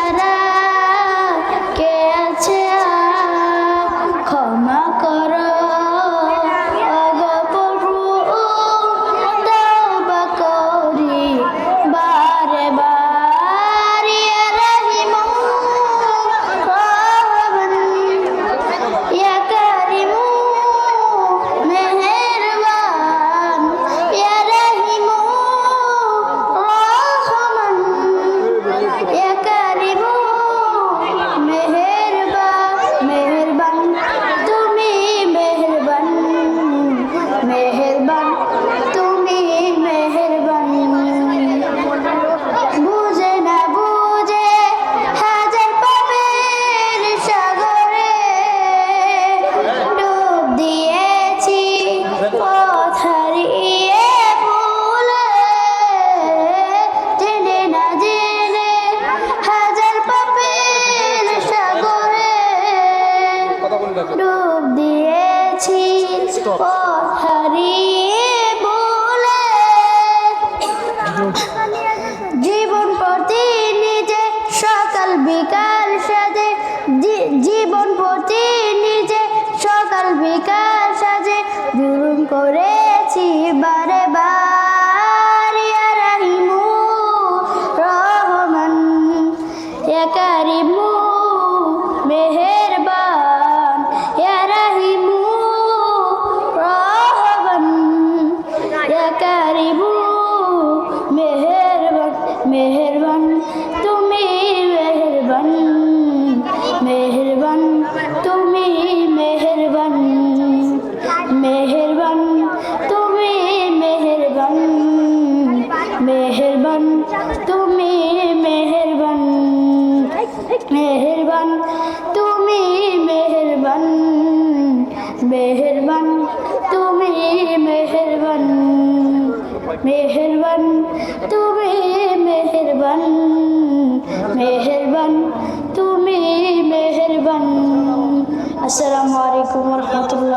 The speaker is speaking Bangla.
para ডুব দিয়েছি পথ হারিয়ে ভুলে। জীবন প্রতি নিজে সকাল বিকাল সাজে। জীবন প্রতি নিজে সকাল বিকাল সাজে। জুলুম করেছি বারে বার রাহিমু রহমান। ইয়া মেহেরবান, তুমি মেহেরবান মেহেরবান, তুমি মেহেরবান মেহেরবান, তুমি মেহেরবান মেহেরবান, তুমি মেহেরবান মেহেরবান, তুমি মেহেরবান মেহেরবান, তুমি মেহেরবান। আসসালামু আলাইকুম রহমতুল্লাহ।